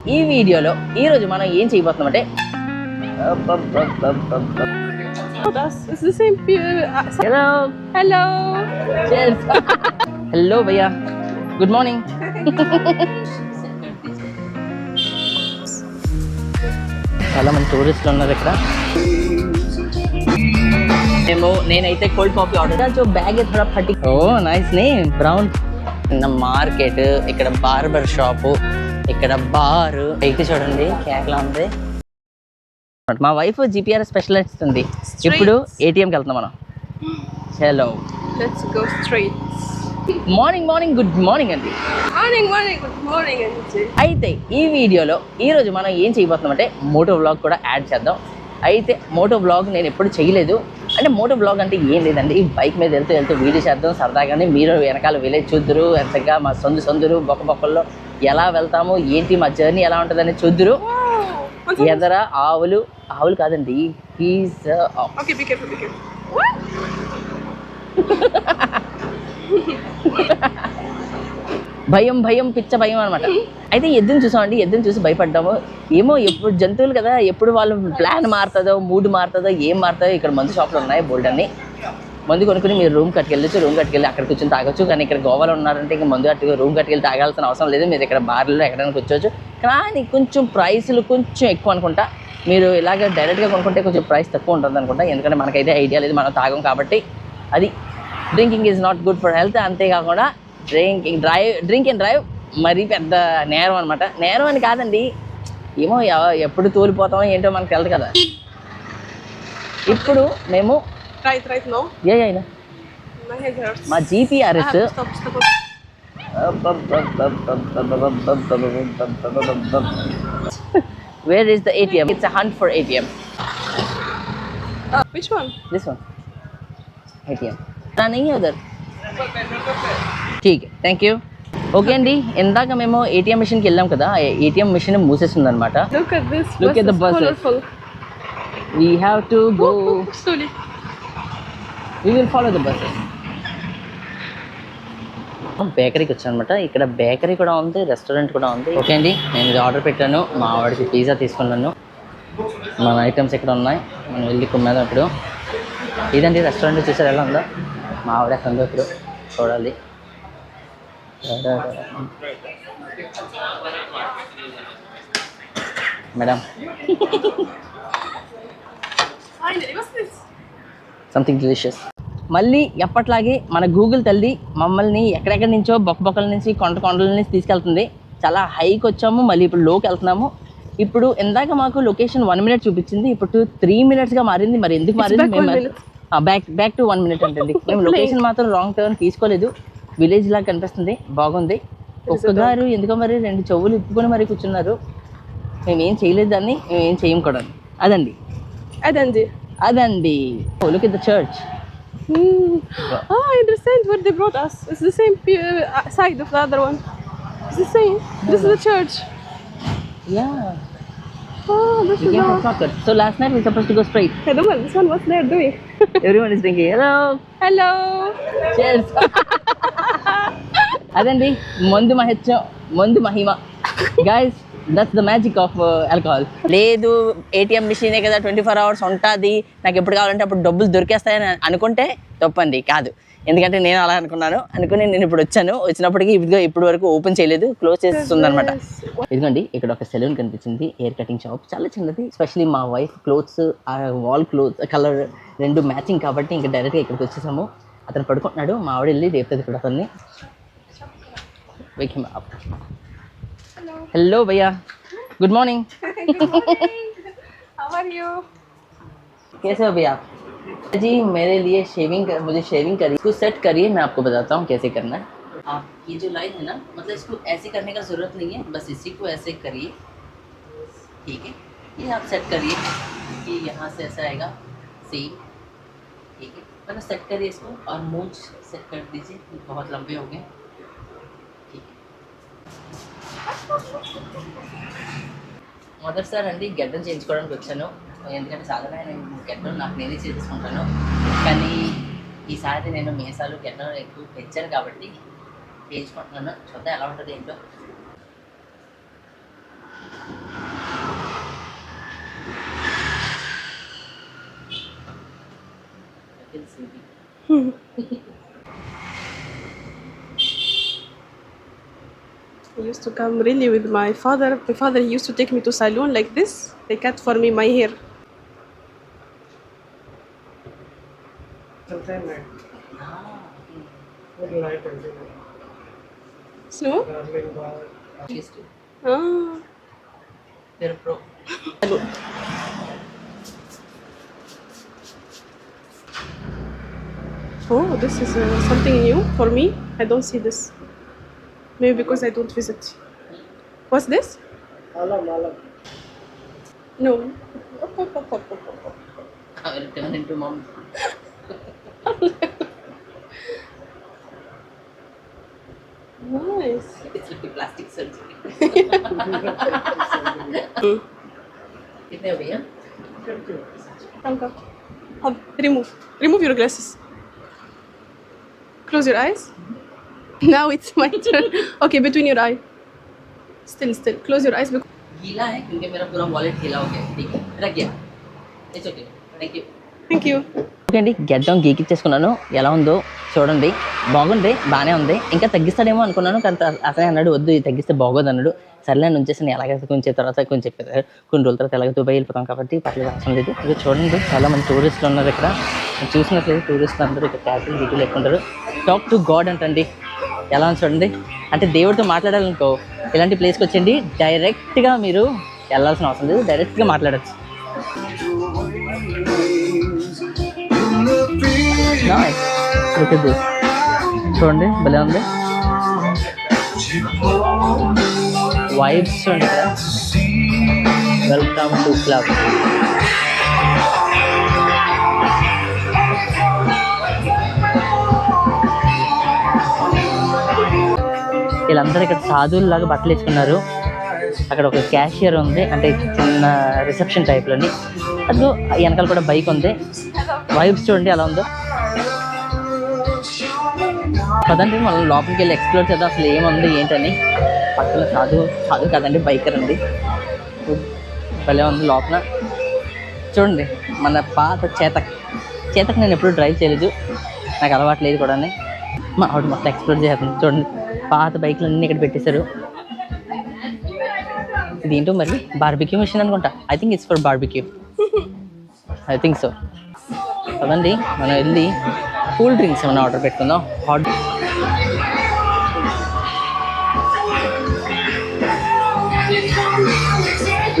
ఈ వీడియోలో ఈ రోజు మనం ఏం చేయబోతున్నాం అంటే హలో హలో భయ్యా గుడ్ మార్నింగ్ చాలా మంది టూరిస్టులు ఉన్నారు ఇక్కడ. ఏమో నేనైతే cold coffee order so bag oh nice name brown market ఇక్కడ బార్బర్ షాపు ఇక్కడ బార్ పైకి చూడండి కేకలా ఉంది. మా వైఫ్ జిపిఆర్ స్పెషలిస్ట్ ఉంది ఇప్పుడు ఏటీఎంకి వెళ్తున్నాం మనం. Hello. Morning morning good morning అండి. Morning, morning, good morning, Anji. అయితే ఈ వీడియోలో ఈరోజు మనం ఏం చేయబోతున్నాం అంటే మోటో వ్లాగ్ కూడా యాడ్ చేద్దాం. అయితే మోటో వ్లాగ్ నేను ఎప్పుడు చేయలేదు. అంటే మోటో వ్లాగ్ అంటే ఏం లేదండి. ఈ బైక్ మీద వెళ్తూ వెళ్తూ వీడియో చేద్దాం సరదాగానే మీరు వెనకాల విలేజ్ చూద్దరు ఎంతగా మా సొందు సొందురు బొక్క బొక్కల్లో ఎలా వెళ్తాము ఏంటి మా జర్నీ ఎలా ఉంటుందని చూద్దరు. ఎదర ఆవులు ఆవులు కాదండి హీస్ Okay, భయం భయం పిచ్చ భయం అనమాట అయితే ఎద్దుని చూసామండి ఎద్దుని చూసి భయపడ్డాము. ఏమో ఎప్పుడు జంతువులు కదా ఎప్పుడు వాళ్ళు ప్లాన్ మారుతుందో మూడ్ మారుతుందో ఏం మారుతుందో ఇక్కడ మందు షాపులు ఉన్నాయి బోల్డ్ అన్ని. మందు కొనుక్కుని మీరు రూమ్ కట్టుకెళ్ళచ్చు రూమ్ కట్టుకెళ్ళి అక్కడ కూర్చొని తాగొచ్చు. కానీ ఇక్కడ గోవాలో ఉన్నారంటే ఇంకా మందు అట్టుగా రూమ్ కట్టుకెళ్ళి తాగాల్సిన అవసరం లేదు. మీరు ఇక్కడ బార్లో ఎక్కడైనా కూర్చోవచ్చు. కానీ కొంచెం ప్రైస్లు కొంచెం ఎక్కువ అనుకుంటా. మీరు ఇలాగ డైరెక్ట్గా కొనుక్కుంటే కొంచెం ప్రైస్ తక్కువ ఉంటుంది అనుకుంటా. ఎందుకంటే మనకైతే ఐడియా లేదు మనం తాగం కాబట్టి. అది drinking is not good for health అంతేకాకుండా drink drive drink and drive మరీ పెద్ద నేరం అనమాట నేరం అని కాదండి ఏమో ఎప్పుడు తోలిపోతామో ఏంటో మనకు తెలదు కదా ఇప్పుడు మేము ఏ అయినా మా GPRS where is the ATM? It's a hunt. Uh, which one? This one. ATM. Running here. ఠీక్ థ్యాంక్ యూ ఓకే అండి ఇందాక మేము ఏటీఎం మిషన్కి వెళ్ళాం కదా ఏటీఎం మిషన్ మూసేస్తుంది అనమాట the bus have to follow the bus బేకరీకి వచ్చాను అనమాట ఇక్కడ బేకరీ కూడా ఉంది రెస్టారెంట్ కూడా ఉంది. ఓకే అండి నేను ఆర్డర్ పెట్టాను. మా ఆవిడకి పిజ్జా తీసుకున్నాను. మన ఐటమ్స్ ఇక్కడ ఉన్నాయి. మనం వెళ్ళి కుమ్మేదాం ఇప్పుడు. ఇదండి రెస్టారెంట్ చూసారు ఎలా ఉందో? మా ఆవిడ అక్కడ ఇప్పుడు చూడాలి. మేడం? సంథింగ్ డెలిషియస్ మళ్ళీ ఎప్పట్లాగే మన గూగుల్ తల్లి మమ్మల్ని ఎక్కడెక్కడి నుంచో బొక్క బొక్కల నుంచి కొండ కొండల నుంచి తీసుకెళ్తుంది. చాలా హైకి వచ్చాము మళ్ళీ ఇప్పుడు లోకి వెళ్తున్నాము. ఇప్పుడు ఇందాక మాకు లొకేషన్ వన్ మినిట్ చూపించింది ఇప్పుడు త్రీ మినిట్స్గా మారింది. మరి ఎందుకు మారింది మేము. Back back to one minute అంటుంది మేము లొకేషన్ మాత్రం రాంగ్ టర్న్ తీసుకోలేదు. విలేజ్ లా కనిపిస్తుంది. బాగుంది. ఒక్కగారు ఎందుకో మరి రెండు చెవులు ఇప్పుకొని మరి కూర్చున్నారు. మేమేం చేయలేదు దాన్ని మేమేం కూడా. అదండి. అదండి. అదండి. Look in the church a interesting where they brought us. Is the same side of the other one is the same this is the church yeah Oh, this We is came from shortcut. So last night we supposed to go straight. Hey, the one, this one, what's they're doing? Everyone is drinking. Hello. Hello. Cheers. అదండి మందు మహత్యం మందు మహిమ guys that's the magic of alcohol లేదు ATM మిషనే కదా twenty four hours ఉంటుంది నాకు ఎప్పుడు కావాలంటే అప్పుడు డబ్బులు దొరికేస్తాయని అనుకుంటే తప్పండి కాదు. ఎందుకంటే నేను అలా అనుకున్నాను. అనుకుని నేను ఇప్పుడు వచ్చాను. వచ్చినప్పటికీ ఇదిగో ఇప్పటి వరకు ఓపెన్ చేయలేదు. క్లోజ్ చేస్తుంది అనమాట ఇదిగోండి ఇక్కడ ఒక సెలూన్ కనిపించింది. Hair cutting shop. చాలా చిన్నది. స్పెషలీ మా wife clothes wall cloth colour రెండు మ్యాచింగ్ కాబట్టి ఇంకా డైరెక్ట్గా ఇక్కడికి వచ్చేసాము. అతను పడుకుంటున్నాడు. మా ఆవిడ వెళ్ళి రేపుతుంది ఇక్కడ అతన్ని హలో భయ్యా. గుడ్ మార్నింగ్ కేశవ భయ్యా. जी मेरे लिए शेविंग कर, मुझे शेविंग करिए। इसको सेट करिए मैं आपको बताता हूँ कैसे करना है। आप ये जो लाइन है ना मतलब इसको ऐसे करने का ज़रूरत नहीं है बस इसी को ऐसे करिए। ठीक है? ये आप सेट करिए कि यहाँ से ऐसा आएगा सेम ठीक है? मतलब सेट करिए इसको और मूछ सेट कर दीजिए बहुत लंबे हो गए। ठीक है? मदर सर हंडी गर्दन चेंज करण हो। ఎందుకంటే సాధారణ నేను గెడ్డలు నాకు నేనే చేసుకుంటాను కానీ ఈసారి నేను మీసాలు గెడ్డలు ఎక్కువ పెంచాను కాబట్టి చేయించుకుంటున్నాను చూద్దాం ఎలా ఉంటుంది ఏంటో I used to come really with my father. My father used to take me to salon like this. They cut for me my hair. container. Ah. Wooden light. So? Ah. They're pro. Hello. Oh, this is uh, something new for me. I don't see this. Maybe because I don't visit. What's this? Alam, alam. No. I'll turn into mom. nice. It's like a plastic surgery. कितने हो remove. Remove your glasses. Close your eyes. Mm-hmm. Now it's my turn. Okay, between your eye. Still, still. Close your eyes. गीला है क्योंकि मेरा पूरा wallet गीला हो गया Okay, है रख It's okay. Thank you. Thank you. Okay అండి గెడ్డం గీకిచ్చేసుకున్నాను. ఎలా ఉందో చూడండి. బాగుంది. బాగానే ఉంది. ఇంకా తగ్గిస్తాడేమో అనుకున్నాను. కానీ అతనే అన్నాడు వద్దు ఇది తగ్గిస్తే బాగోదు అన్నాడు సర్లే అని ఉంచేసి నేను ఎలాగైతే కొంచెం తర్వాత కొంచెం చెప్పారు. కొన్ని రోజుల తర్వాత ఎలాగ దుబాయ్ వెళ్ళిపోతాం కాబట్టి పర్లేదు అవసరం లేదు. ఇక చూడండి. చాలా మంది టూరిస్టులు ఉన్నారు ఇక్కడ. చూసినట్లయితే టూరిస్టులు అందరూ ఇక్కడ క్యాటల్ గీటులు ఎక్కుంటారు టాక్ టు గాడ్ అంటండి. ఎలా ఉంది చూడండి. అంటే దేవుడితో మాట్లాడాలనుకో ఇలాంటి ప్లేస్కి వచ్చేయండి. డైరెక్ట్గా మీరు వెళ్ళాల్సిన అవసరం లేదు. డైరెక్ట్గా మాట్లాడచ్చు. Nice. Look at చూడండి భలే ఉంది. వైబ్స్ చూడండి. వెల్కమ్ టు క్లబ్ వీళ్ళందరూ ఇక్కడ సాధువులాగా బట్టలు వేసుకున్నారు. అక్కడ ఒక క్యాషియర్ ఉంది. అంటే చిన్న రిసెప్షన్ టైప్లోని అందులో వెనకాల కూడా బైక్ ఉంది. వైబ్స్ చూడండి ఎలా ఉందో. కదండి మనం లోపలికి వెళ్ళి ఎక్స్ప్లోర్ చేద్దాం. అసలు ఏముంది ఏంటని. పక్కన సాధు సాధు కదండి బైకర్ అండి. భలే ఉంది లోపల. చూడండి మన పాత చేతక్. చేతక్ నేను ఎప్పుడు డ్రైవ్ చేయలేదు. నాకు అలవాటు లేదు కూడా మా ఆవిడ మొత్తం ఎక్స్ప్లోర్ చేస్తుంది చూడండి పాత బైక్లు అన్నీ ఇక్కడ పెట్టేశారు. ఇదేంటో మరి? బార్బిక్యూ మిషన్ అనుకుంటా. I think it's for barbecue I think so కదండి మనం వెళ్ళి కూల్ డ్రింక్స్ ఏమైనా ఆర్డర్ పెట్టుకుందాం? హాట్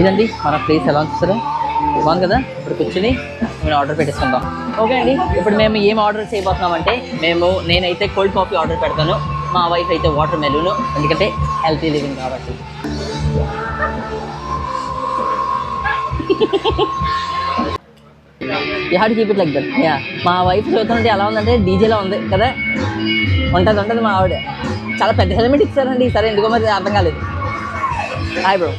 ఇదండి మన ప్లేస్ ఎలా వస్తుంది బాగుంది కదా? ఇప్పుడు కూర్చుని మేము ఆర్డర్ పెట్టేసుకుందాం. ఓకే అండి ఇప్పుడు మేము ఏం ఆర్డర్ చేయబోతున్నాం అంటే మేము నేనైతే కోల్డ్ కాఫీ ఆర్డర్ పెడతాను మా వైఫ్ అయితే వాటర్ మెలూను ఎందుకంటే హెల్తీ లివింగ్ కాబట్టి. You had keep it like that yeah మా వైఫ్ చూస్తుంటే ఎలా ఉందంటే డీజేలో ఉంది కదా? ఉంటుంది ఉంటుంది మా ఆవిడ. చాలా పెద్ద హెల్మెట్ ఇచ్చారండి. సరే ఎందుకో మరి అర్థం కాలేదు. Hi bro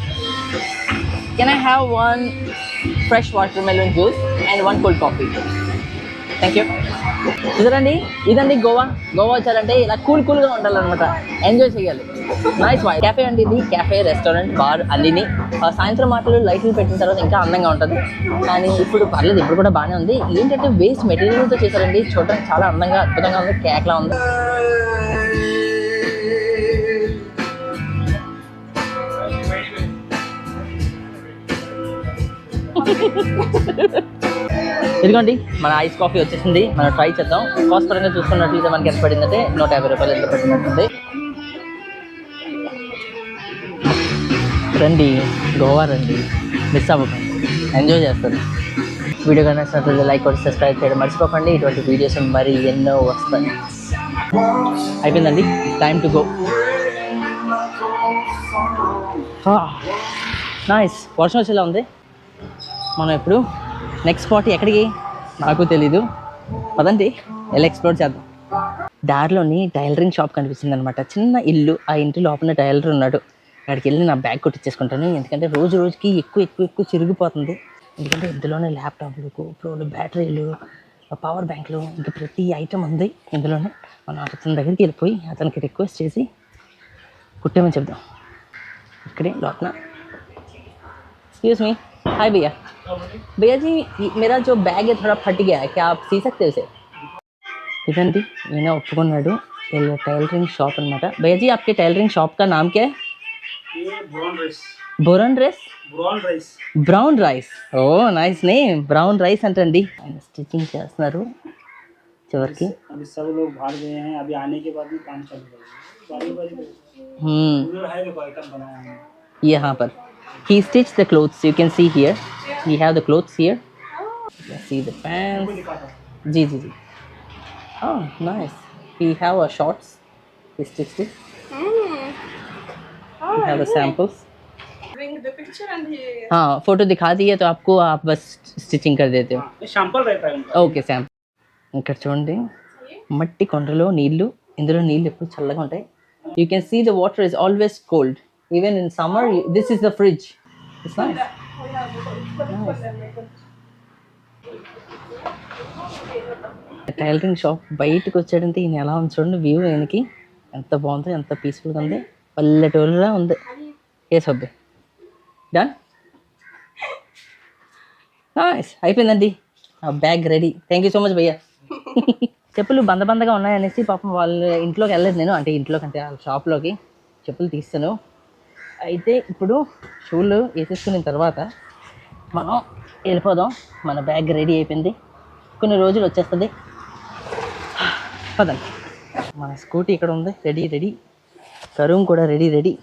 can I have one fresh watermelon juice and one cold coffee thank you చూడండి ఇదండి గోవా. గోవా వచ్చారంటే ఇలా కూల్ కూల్గా ఉండాలన్నమాట. ఎంజాయ్ చేయాలి. నైస్ వై క్యాఫే అండి ఇది. క్యాఫే రెస్టారెంట్ బార్ అల్లిని ఆ, సాయంత్రం మాటలు లైట్లు పెట్టిన తర్వాత ఇంకా అందంగా ఉంటుంది. కానీ ఇప్పుడు పర్లేదు ఇప్పుడు కూడా బాగానే ఉంది. ఏంటంటే వేస్ట్ మెటీరియల్తో చేశారండి. చూడడానికి చాలా అందంగా అద్భుతంగా ఉంది. కేక్లా ఉంది. ఇదిగోండి మన ఐస్ కాఫీ వచ్చేసింది. మనం ట్రై చేద్దాం. కాస్ట్ పరంగా చూసుకున్నట్లయితే మనకి ఎంత పడిందంటే నూట యాభై రూపాయలు ఎంత పడినట్టుంది రండి గోవా రండి. మిస్ అవ్వకండి. ఎంజాయ్ చేస్తారు. వీడియో కానీ నచ్చినట్లయితే లైక్ కొట్టి సబ్స్క్రైబ్ చేయడం మర్చిపోకండి. ఇటువంటి వీడియోస్ మరి ఎన్నో వస్తాయి. అయిపోయిందండి. టైం టు గో నైస్ వర్షం వచ్చేలా ఉంది. మనం ఇప్పుడు నెక్స్ట్ స్పాట్ ఎక్కడికి? నాకు తెలీదు. పదండి ఎలా ఎక్స్ప్లోర్ చేద్దాం. దారిలోని టైలరింగ్ షాప్ కనిపిస్తుంది అనమాట చిన్న ఇల్లు ఆ ఇంటి లోపల టైలర్ ఉన్నాడు. అక్కడికి వెళ్ళి నా బ్యాగ్ కొట్టించేసుకుంటాను ఎందుకంటే రోజు రోజుకి ఎక్కువ ఎక్కువ ఎక్కువ చిరిగిపోతుంది. ఎందుకంటే ఇందులోనే ల్యాప్టాప్లు గోప్రోలు బ్యాటరీలు పవర్ బ్యాంకులు ఇంకా ప్రతి ఐటమ్ ఉంది ఇందులోనే. మన అతని దగ్గరికి వెళ్ళిపోయి అతనికి రిక్వెస్ట్ చేసి కుట్టేమని చెప్దాం. ఇక్కడే లోపల. ఎక్స్క్యూజ్ మీ హాయ్ భయ్యా भैया जी ये- मेरा जो बैग है थोड़ा फट गया है क्या आप सी सकते हो उसे ఇదండి ఈయన ఒప్పుకున్నాడు వీళ్ళ టైలరింగ్ షాప్ అనమాట భయ్యాజీ आपके టైలరింగ్ షాప్ का नाम क्या है ये brown rice బోరన్ dress brown rice brown rice oh nice name brown rice అంటండి ఆయన స్టిచ్చింగ్ చేస్తున్నారు చివరికి अभी सब लोग भाग गए हैं अभी आने के बाद में काम चालू करेंगे बारी बारी Hmm, उधर है देखो आइटम बनाया है यहाँ पर he stitched the clothes you can see here we have the clothes here you can see the pants दिखाता हूँ जी जी जी oh nice we have a shorts he stitched it we have the samples Bring the picture and he. हाँ photo दिखा दी है तो आपको आप बस stitching कर देते हो हाँ, ये सैंपल रहता है उनका ఓకే శామ్ ఇక్కడ చూడండి మట్టి కొండలో నీళ్లు ఇందులో నీళ్ళు ఎప్పుడు చల్లగా ఉంటాయి you can see the water is always cold even in summer this is the fridge it's nice Tailoring shop బయటకు వచ్చాడంటే ఈయన ఎలా ఉంది చూడండి వ్యూ ఈయనకి ఎంత బాగుందో ఎంత పీస్ఫుల్గా ఉంది. పల్లెటూరులా ఉంది. ఏ సబ్బే డన్ అయిపోయిందండి. ఆ bag ready thank you so much భయ్యా. చెప్పులు బంద బందగా ఉన్నాయనేసి పాపం వాళ్ళ ఇంట్లోకి వెళ్ళలేదు నేను అంటే ఇంట్లోకి అంటే వాళ్ళ షాప్లోకి చెప్పులు తీస్తాను. అయితే ఇప్పుడు షూలు వేసేసుకున్న తర్వాత మనం వెళ్ళిపోదాం. మన బ్యాగ్ రెడీ అయిపోయింది. కొన్ని రోజులు వచ్చేస్తుంది. పదండి. మన స్కూటీ ఇక్కడ ఉంది. Ready ready. కరూమ్ కూడా రెడీ రెడీ.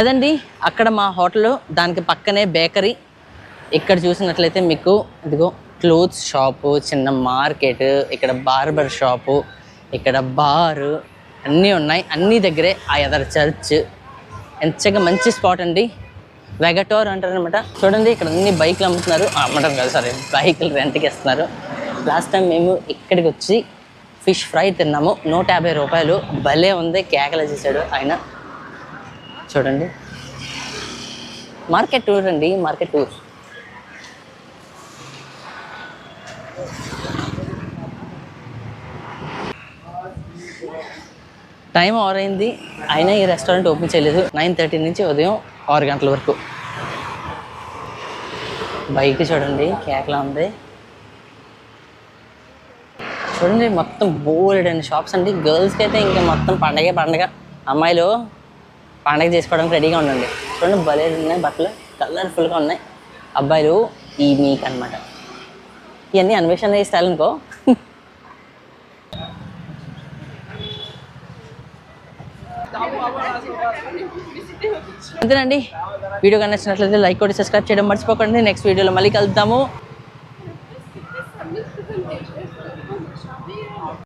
అదండి అక్కడ మా హోటల్. దానికి పక్కనే బేకరీ. ఇక్కడ చూసినట్లయితే మీకు ఇదిగో క్లోత్స్ షాపు చిన్న మార్కెట్ ఇక్కడ బార్బర్ షాపు ఇక్కడ బారు అన్నీ ఉన్నాయి. అన్ని దగ్గరే ఆ ఎదర చర్చ్. ఎంచగా మంచి స్పాట్ అండి. వెగటోర్ అంటారు అనమాట చూడండి ఇక్కడ అన్ని బైక్లు అమ్ముతున్నారు. అమ్మటం కాదు సారీ బైకులు రెంట్కి ఇస్తున్నారు. లాస్ట్ టైం మేము ఇక్కడికి వచ్చి ఫిష్ ఫ్రై తిన్నాము. నూట యాభై రూపాయలు. భలే ఉంది కేకలు చేశాడు ఆయన. చూడండి. మార్కెట్ టూర్ అండి మార్కెట్ టూర్. టైం ఆర్ అయింది. అయినా ఈ రెస్టారెంట్ ఓపెన్ చేయలేదు. నైన్ థర్టీ నుంచి ఉదయం ఆరు గంటల వరకు. బైక్ చూడండి కేకలా ఉంది. చూడండి మొత్తం బోల్డ్ అండ్. షాప్స్ అండి. గర్ల్స్కి అయితే ఇంకా మొత్తం పండగే పండగ. అమ్మాయిలు పండగ చేసుకోవడానికి రెడీగా ఉండండి. చూడండి భలే ఉన్నాయి బట్టలు. కలర్ఫుల్గా ఉన్నాయి. అబ్బాయిలు ఈ మీకు అనమాట ఇవన్నీ అన్వేషణ చేస్తాలనుకో అంతేనండి వీడియో కానీ నచ్చినట్లయితే లైక్ కొట్టి సబ్స్క్రైబ్ చేయడం మర్చిపోకండి. నెక్స్ట్ వీడియోలో మళ్ళీ కలుద్దాము.